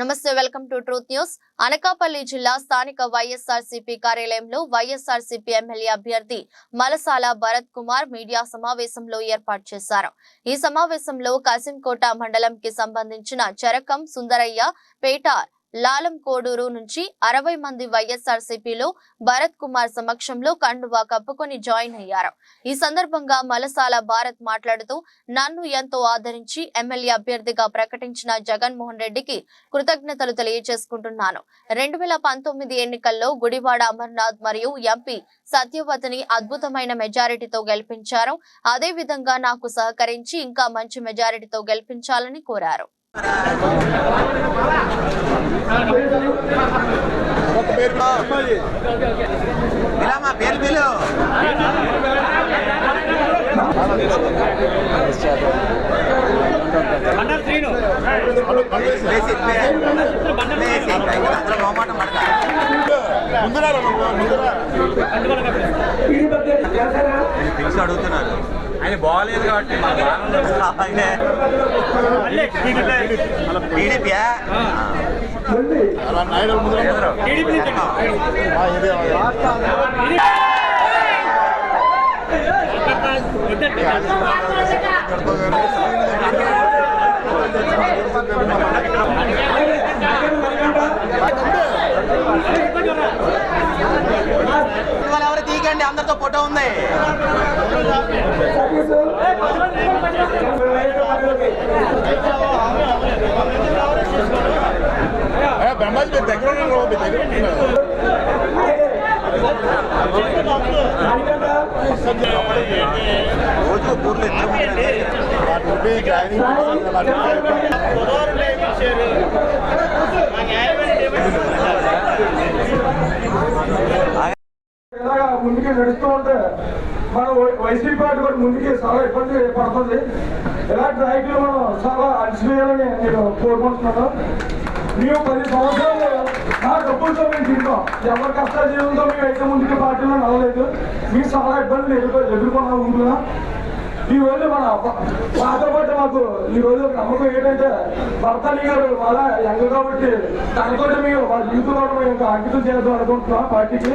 నమస్తే welcome to truth news. Anakapalli జిల్లా స్థానిక వైఎస్ఆర్సీపీ కార్యాలయంలో వైఎస్ఆర్సీపీ ఎమ్మెల్యే అభ్యర్థి మలసాల భరత్ కుమార్ మీడియా సమావేశంలో ఏర్పాటు చేశారు. ఈ సమావేశంలో కసింకోట మండలం కి సంబంధించిన చరకం సుందరయ్య పేట లాలం కోడూరు నుంచి అరవై మంది వైఎస్ఆర్సీపీలో భరత్ కుమార్ సమక్షంలో కండువా కప్పుకొని జాయిన్ అయ్యారు. ఈ సందర్భంగా మలసాల భారత్ మాట్లాడుతూ నన్ను ఎంతో ఆదరించి ఎమ్మెల్యే అభ్యర్థిగా ప్రకటించిన జగన్మోహన్ రెడ్డికి కృతజ్ఞతలు తెలియజేసుకుంటున్నాను. రెండు వేల పంతొమ్మిది ఎన్నికల్లో గుడివాడ అమర్నాథ్ మరియు ఎంపీ సత్యవతిని అద్భుతమైన మెజారిటీతో గెలిపించారు. అదే విధంగా నాకు సహకరించి ఇంకా మంచి మెజారిటీతో గెలిపించాలని కోరారు. ఇలా మా పేరు ప్లేస్ ప్లేస్ అందరూ మొహమాటం అడుగుతున్నారు. ఆయన బాగాలేదు కాబట్టి మా టీడీపీయా ఇవాళ ఎవరు తీయకండి అందరితో ఫోటో ఉంది. బ్రహ్మాజీ మీరు దగ్గర మీ రోజు ఊర్లో ఇద్దరు వాటి నడుస్తూ ఉంటే మన వైసీపీ పార్టీ కూడా ముందుకి చాలా ఇబ్బంది పడుతుంది. ఇలాంటి నాయకులు మనం చాలా అలసిపోయాలని నేను కోరుకుంటున్నాను. మేము పది సంవత్సరాలు నా డబ్బులతో మేము తింటాం. ఎవరి కష్టాలు జీవంతో మేము అయితే ముందుకి పార్టీలో నడవలేదు. మేము చాలా ఇబ్బందులు ఎదుర్కొ ఎదుర్కొన్నాం ఊళ్ళో ఈ రోజు మన పాత పాట మాకు ఈ రోజు ఒక నమ్మకం ఏంటంటే భర్తని గారు వాళ్ళ యంగ్ కాబట్టి తనతో మేము వాళ్ళ జీవితంలో మేము ఇంకా అంకితం చేద్దాం అనుకుంటున్నాం పార్టీకి.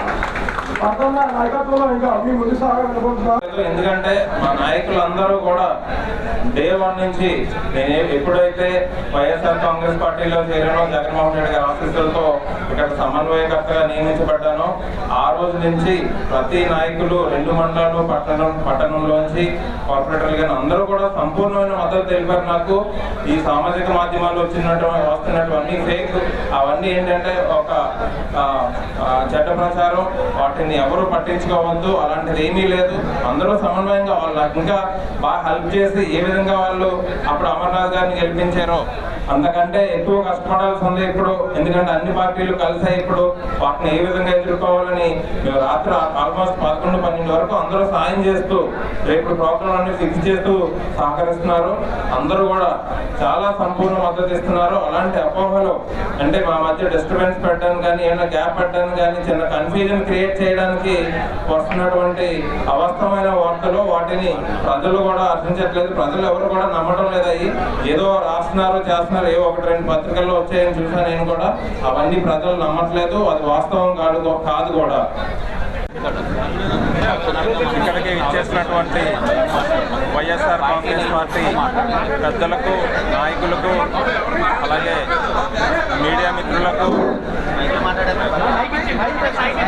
ఎందుకంటే మా నాయకులందరూ కూడా డే వన్ నుంచి నేను ఎప్పుడైతే వైఎస్ఆర్ కాంగ్రెస్ పార్టీలో చేరానో జగన్మోహన్ రెడ్డి గారి ఆశీస్సులతో ఇక్కడ సమన్వయకర్తగా నియమించబడ్డానో ఆ రోజు నుంచి ప్రతి నాయకులు రెండు మండలాలు పట్టణం పట్టణంలోంచి కార్పొరేటర్లు కానీ అందరూ కూడా సంపూర్ణమైన మద్దతు తెలిపారు నాకు. ఈ సామాజిక మాధ్యమాల్లో వచ్చినట్టు వస్తున్నటువంటి ఫేక్ అవన్నీ ఏంటంటే ఒక చట్ట చెడ్డ ప్రచారం వాటిని ఎవరు పట్టించుకోవద్దు అలాంటిది ఏమీ లేదు. అందరూ సమన్వయంగా వాళ్ళు. ఇంకా బాగా హెల్ప్ చేసి ఏ విధంగా వాళ్ళు అప్పుడు అమర్నాథ్ గారిని గెలిపించారో అంతకంటే ఎక్కువ కష్టపడాల్సి ఉంది ఇప్పుడు. ఎందుకంటే అన్ని పార్టీలు కలిసాయి ఇప్పుడు. వాటిని ఏ విధంగా ఎదుర్కోవాలని మేము రాత్రి ఆల్మోస్ట్ పదకొండు పన్నెండు వరకు అందరూ సాయం చేస్తూ రేపు ప్రోగ్రాం అన్ని ఫిక్స్ చేస్తూ సహకరిస్తున్నారు. అందరూ కూడా చాలా సంపూర్ణ మద్దతు ఇస్తున్నారు. అలాంటి అపోహలు అంటే మా మధ్య డిస్టర్బెన్స్ పెట్టడానికి కానీ ఏమైనా గ్యాప్ పెట్టడానికి కానీ చిన్న కన్ఫ్యూజన్ క్రియేట్ చేయడానికి వస్తున్నటువంటి అవసరమైన వార్తలు వాటిని ప్రజలు కూడా అర్థించట్లేదు ప్రజలు ఎవరు కూడా నమ్మడం లేదు ఏదో రాస్తున్నారు చేస్తున్నారు ఏ ఒకటి రెండు పత్రికల్లో వచ్చాయని చూసాను నేను కూడా. అవన్నీ ప్రజలు నమ్మట్లేదు. అది వాస్తవం కాదు కాదు కూడా. ఇక్కడికి ఇచ్చేసినటువంటి వైఎస్ఆర్ కాంగ్రెస్ పార్టీ పెద్దలకు నాయకులకు అలాగే మీడియా మిత్రులకు